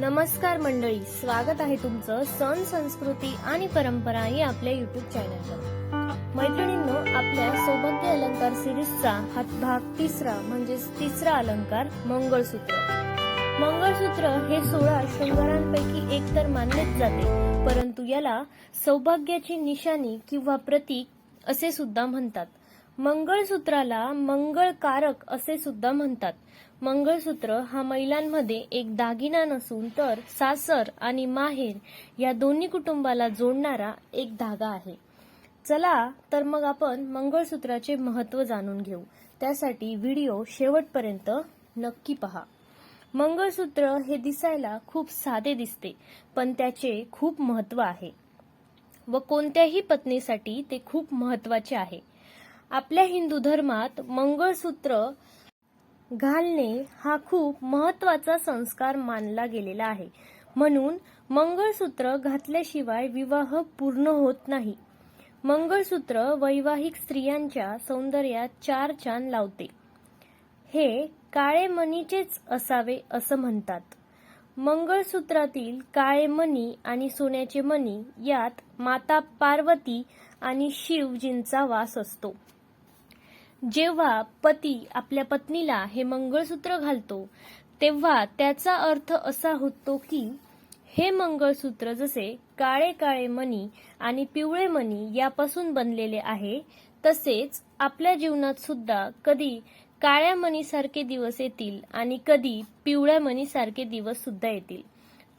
नमस्कार मंडळी स्वागत आहे तुमचं सण संस्कृती आणि परंपरा या आपल्या युट्यूब चॅनलवर मैत्रिणींनो आपल्या सौभाग्य अलंकार सिरीजचा हा भाग तिसरा म्हणजेच तिसरा अलंकार मंगळसूत्र. मंगळसूत्र हे सोळा शृंगारांपैकी एक तर मानलेच जाते परंतु याला सौभाग्याची निशाणी किंवा प्रतीक असे सुद्धा म्हणतात. मंगळसूत्राला मंगळकारक असे सुद्धा म्हणतात. मंगळसूत्र हा महिलांमध्ये एक दागिना नसून तर सासर आणि माहेर या दोन्ही कुटुंबाला जोडणारा एक धागा आहे. चला तर मग आपण मंगळसूत्राचे महत्त्व जाणून घेऊ. त्यासाठी व्हिडिओ शेवटपर्यंत नक्की पहा. मंगळसूत्र हे दिसायला खूप साधे दिसते पण त्याचे खूप महत्त्व आहे. व कोणत्याही पत्नीसाठी ते खूप महत्त्वाचे आहे. आपल्या हिंदू धर्मात मंगळसूत्र घालणे हा खूप महत्त्वाचा संस्कार मानला गेलेला आहे. म्हणून मंगळसूत्र घातल्याशिवाय विवाह पूर्ण होत नाही. मंगळसूत्र वैवाहिक स्त्रियांच्या सौंदर्यात चार चांद लावते. हे काळे मणीचेच असावे असं म्हणतात. मंगळसूत्रातील काळे मणी आणि सोन्याचे मणी यात माता पार्वती आणि शिवजींचा वास असतो. जेव्हा पती आपल्या पत्नीला हे मंगळसूत्र घालतो तेव्हा त्याचा अर्थ असा होतो की हे मंगळसूत्र जसे काळे काळे मणी आणि पिवळे मणी यापासून बनलेले आहे तसेच आपल्या जीवनात सुद्धा कधी काळ्या मणीसारखे दिवस येतील आणि कधी पिवळ्या मणीसारखे दिवस सुद्धा येतील.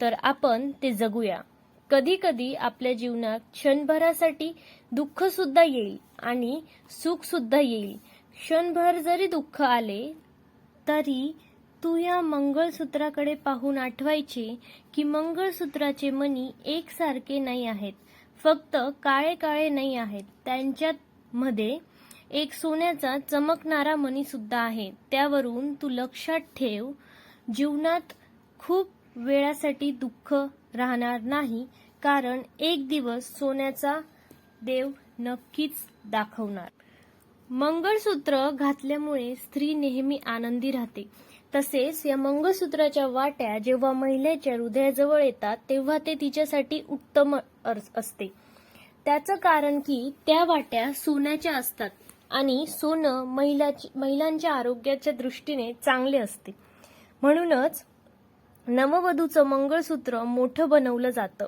तर आपण ते जगूया. कधी कधी आपल्या जीवनात क्षणभरासाठी दुःख सुद्धा येईल आणि सुख सुद्धा येईल. क्षणभर जरी दुःख आले तरी तू या मंगळसूत्राकडे पाहून आठवायचे की मंगळसूत्राचे मणी एकसारखे नाही आहेत. फक्त काळे काळे नाही आहेत. त्यांच्यात मध्ये एक सोन्याचा चमकणारा मणी सुद्धा आहे. त्यावरून तू लक्षात ठेव जीवनात खूप वेळासाठी दुःख राहणार नाही कारण एक दिवस सोन्याचा देव नक्कीच दाखवणार. मंगळसूत्र घातल्यामुळे स्त्री नेहमी आनंदी राहते. तसेच या मंगळसूत्राच्या वाट्या जेव्हा महिलेच्या हृदयाजवळ येतात तेव्हा ते तिच्यासाठी उत्तम असते. त्याचं कारण की त्या वाट्या सोन्याच्या असतात आणि सोनं महिलाची महिलांच्या आरोग्याच्या दृष्टीने चांगले असते. म्हणूनच नववधूचं मंगळसूत्र मोठं बनवलं जातं.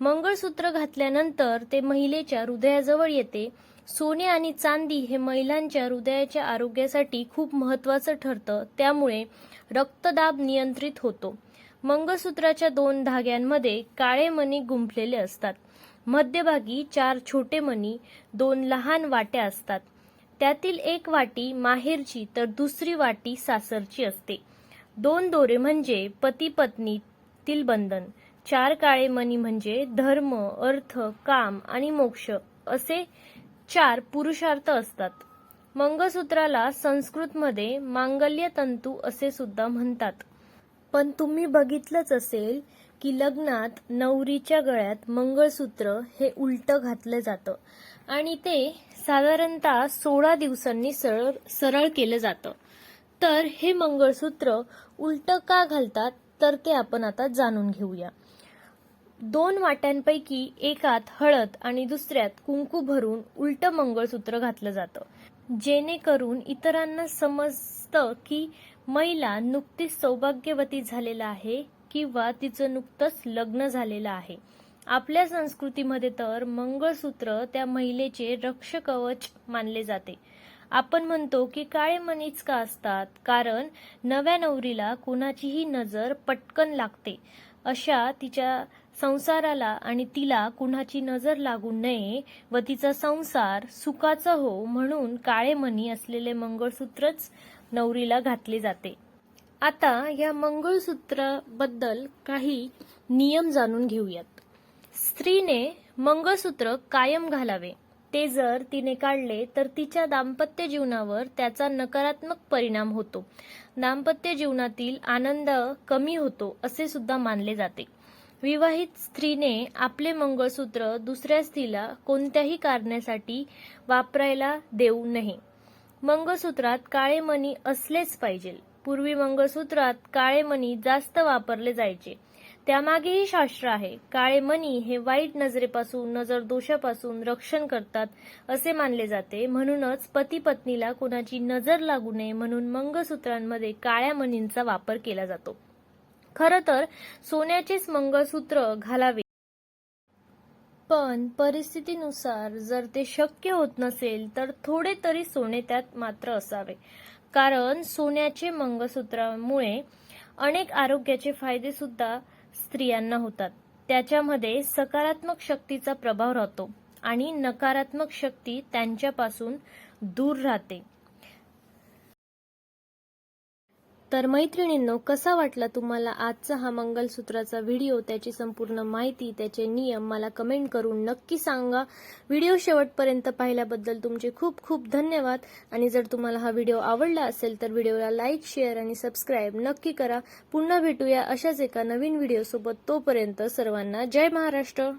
मंगळसूत्र घातल्यानंतर ते महिलेच्या हृदयाजवळ येते. सोने आणि चांदी हे महिलांच्या हृदयाच्या आरोग्यासाठी खूप महत्वाचं ठरतं. त्यामुळे रक्तदाब नियंत्रित होतो. मंगळसूत्राच्या दोन धाग्यांमध्ये काळे मणी गुंफलेले असतात. मध्यभागी चार छोटे मणी दोन लहान वाट्या असतात. त्यातील एक वाटी माहेरची तर दुसरी वाटी सासरची असते. दोन दोरे म्हणजे पती पत्नीतील बंधन. चार काळे मनी म्हणजे धर्म अर्थ काम आणि मोक्ष असे चार पुरुषार्थ असतात. मंगळसूत्राला संस्कृतमध्ये मांगल्य तंतू असे सुद्धा म्हणतात. पण तुम्ही बघितलंच असेल की लग्नात नवरीच्या गळ्यात मंगळसूत्र हे उलटं घातलं जातं आणि ते साधारणतः सोळा दिवसांनी सरळ सरळ केलं जातं. तर हे मंगळसूत्र उलटं का घालतात? तर ते आपण आता जाणून घेऊया. दोन वाट्यांपैकी एकात हळद आणि दुसऱ्यात कुंकू भरून उलट मंगळसूत्र घातलं जातं. जेणेकरून इतरांना समजतं की महिला नुकतीच सौभाग्यवती झालेला आहे किंवा तिचं नुकतंच लग्न झालेलं आहे. आपल्या संस्कृतीमध्ये तर मंगळसूत्र त्या महिलेचे रक्षकवच मानले जाते. आपण म्हणतो की काळे मनीच का असतात? कारण नव्या नवरीला कुणाचीही नजर पटकन लागते. अशा तिच्या संसाराला आणि तिला कुणाची नजर लागू नये व तिचा संसार सुखाचा हो म्हणून काळे मणी असलेले मंगळसूत्रच नवरीला घातले जाते. आता या मंगळसूत्राबद्दल काही नियम जाणून घेऊयात. स्त्रीने मंगळसूत्र कायम घालावे. ते जर तिने काढले तर तिच्या दाम्पत्य जीवनावर त्याचा नकारात्मक परिणाम होतो. दाम्पत्य जीवनातील आनंद कमी होतो असे सुद्धा मानले जाते. विवाहित स्त्रीने आपले मंगळसूत्र दुसऱ्या स्त्रीला कोणत्याही कारणासाठी वापरायला देऊ नये. मंगळसूत्रात काळे मणी असलेच पाहिजे. पूर्वी मंगळसूत्रात काळे मणी जास्त वापरले जायचे. त्यामागेही शास्त्र आहे काळे मणी हे वाईट नजरेपासून नजर दोषापासून रक्षण करतात असे मानले जाते. म्हणूनच पती पत्नीला कोणाची नजर लागू नये म्हणून मंगळसूत्रांमध्ये काळ्या मणींचा वापर केला जातो. खरं तर सोन्याचेच मंगळसूत्र घालावे. पण परिस्थितीनुसार जर ते शक्य होत नसेल तर थोडे तरी सोने त्यात मात्र असावे. कारण सोन्याचे मंगळसूत्रामुळे अनेक आरोग्याचे फायदे सुद्धा स्त्रियांना होतात. त्याच्यामध्ये सकारात्मक शक्तीचा प्रभाव राहतो आणि नकारात्मक शक्ती त्यांच्यापासून दूर राहते. तर मैत्रिणींनो कसा वाटला तुम्हाला आजचा हा मंगलसूत्राचा व्हिडिओ? त्याची संपूर्ण माहिती त्याचे नियम मला कमेंट करून नक्की सांगा. व्हिडिओ शेवटपर्यंत पाहिल्याबद्दल तुमचे खूप खूप धन्यवाद. आणि जर तुम्हाला हा व्हिडिओ आवडला असेल तर व्हिडिओला लाईक शेअर आणि सबस्क्राईब नक्की करा. पुन्हा भेटूया अशाच एका नवीन व्हिडिओसोबत. तोपर्यंत सर्वांना जय महाराष्ट्र.